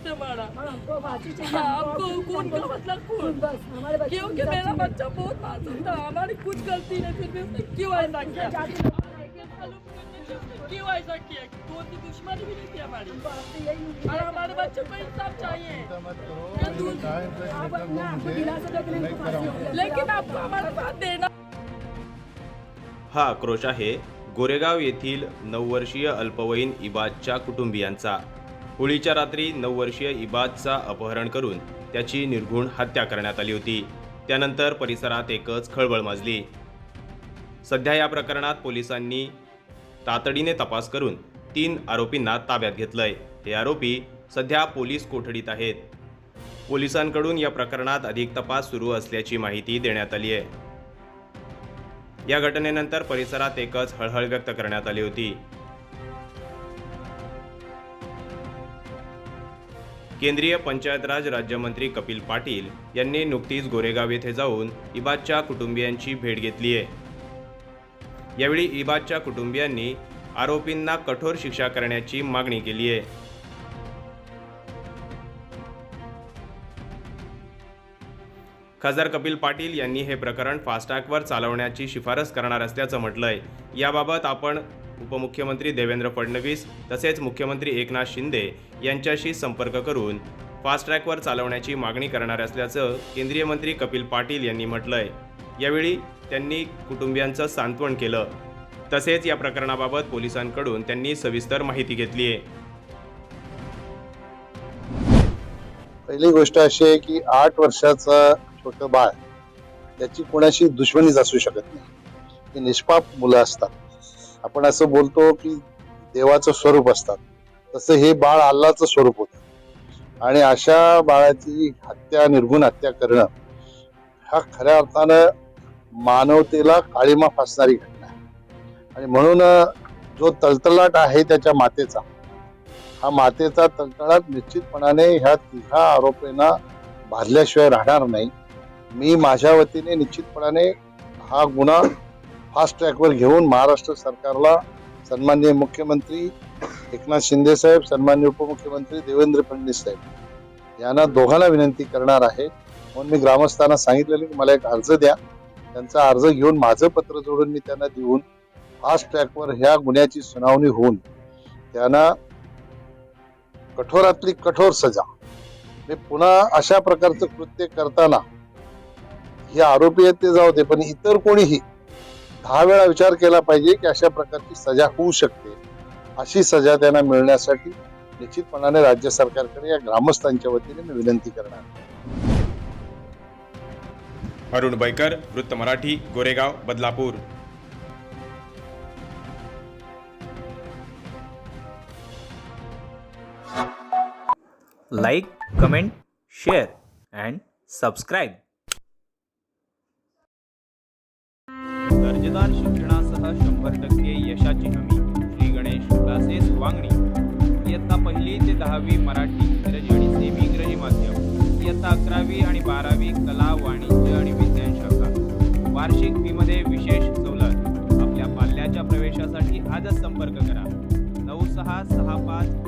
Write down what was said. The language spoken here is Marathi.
बच्चे हाँ, आपको खून का मतलब खून बस? हमारे बच्चे क्योंकि मेरा बच्चा बहुत मासूम था हमारी कुछ गलती नहीं फिर भी उसने क्यों. ऐसा किया क्यों ऐसा किया. कौन की दुश्मनी भी नहीं थी हमारी और हमारे बच्चों को इंसाफ चाहिए। लेकिन आपको हमारा साथ देना हा आक्रोश आहे गोरेगाव येथील नऊ वर्षीय अल्पवयीन इबादच्या कुटुंबियांचा. होळीच्या रात्री नऊ वर्षीय इबादचा अपहरण करून त्याची निर्घुण हत्या करण्यात आली होती. त्यानंतर परिसरात एकच खळबळ माजली. सध्या या प्रकरणात पोलिसांनी तातडीने तपास करून तीन आरोपींना ताब्यात घेतलंय. हे आरोपी सध्या पोलीस कोठडीत आहेत. पोलिसांकडून या प्रकरणात अधिक तपास सुरू असल्याची माहिती देण्यात आली आहे या घटनेनंतर परिसरात एकच हळहळ व्यक्त करण्यात आली होती. केंद्रीय पंचायत राज राज्यमंत्री कपिल पाटील यांनी नुकतीच गोरेगाव येथे जाऊन इबादच्या कुटुंबियांची भेट घेतली आहे. यावेळी इबादच्या कुटुंबियांनी आरोपींना कठोर शिक्षा करण्याची मागणी केली आहे. खासदार कपिल पाटील यांनी हे प्रकरण फास्टॅगवर चालवण्याची शिफारस करणार असल्याचं म्हटलंय. याबाबत आपण उपमुख्यमंत्री देवेंद्र फडणवीस तसेच मुख्यमंत्री एकनाथ शिंदे यांच्याशी संपर्क करून फास्ट्रॅकवर चालवण्याची मागणी करणार असल्याचं केंद्रीय मंत्री कपिल पाटील यांनी म्हटलंय. यावेळी त्यांनी कुटुंबियांचं सांत्वन केलं. तसेच या प्रकरणाबाबत पोलिसांकडून त्यांनी सविस्तर माहिती घेतली आहे. पहिली गोष्ट अशी आहे की आठ वर्षाचा छोटं बाळ त्याची कोणाशी दुश्मनीच असू शकत नाही. ही निष्पाप मुलं असतात. आपण असं बोलतो की देवाचं स्वरूप असतात. तसं हे बाळ अल्लाचं स्वरूप होतं. आणि अशा बाळाची हत्या निर्गुण हत्या करणं हा खऱ्या अर्थानं मानवतेला काळीमा फासणारी घटना आहे. आणि म्हणून जो तळतळाट आहे त्याच्या मातेचा हा मातेचा तळतळाट निश्चितपणाने ह्या तिघा आरोपींना भाजल्याशिवाय राहणार नाही. मी माझ्या वतीने निश्चितपणाने हा गुन्हा फास्ट ट्रॅकवर घेऊन महाराष्ट्र सरकारला सन्माननीय मुख्यमंत्री एकनाथ शिंदे साहेब सन्मान्य उपमुख्यमंत्री देवेंद्र फडणवीस साहेब. यांना दोघांना विनंती करणार आहे. म्हणून मी ग्रामस्थांना सांगितलेलं की मला एक अर्ज द्या. त्यांचा अर्ज घेऊन माझं पत्र जोडून मी त्यांना देऊन फास्ट ट्रॅकवर ह्या गुन्ह्याची सुनावणी होऊन त्यांना कठोरातली कठोर सजा. मी पुन्हा अशा प्रकारचं कृत्य करताना हे आरोपी आहेत ते जाऊ दे पण इतर कोणीही दहा वेळा विचार केला पाहिजे की अशा प्रकारची सजा होऊ शकते. अशी सजा त्यांना मिळण्यासाठी निश्चितपणाने राज्य सरकारकडे या ग्रामस्थांच्या वतीने मी विनंती करणार अरुण बैकर वृत्त Marathi Goregaon Badlapur. Like, comment, share, and subscribe. दर्जेदार शिक्षणासह शंभर टक्के यशाची हमी. श्री गणेश क्लासेस वांगणी इयत्ता पहिली ते दहावी मराठी इंग्रजी आणि सेमी इंग्रजी माध्यम. इयत्ता अकरावी आणि बारावी कला वाणिज्य आणि विज्ञान शाखा. वार्षिक फीमध्ये विशेष सवलत. आपल्या पाल्याच्या प्रवेशासाठी आजच संपर्क करा. नऊ सहा सहा पाच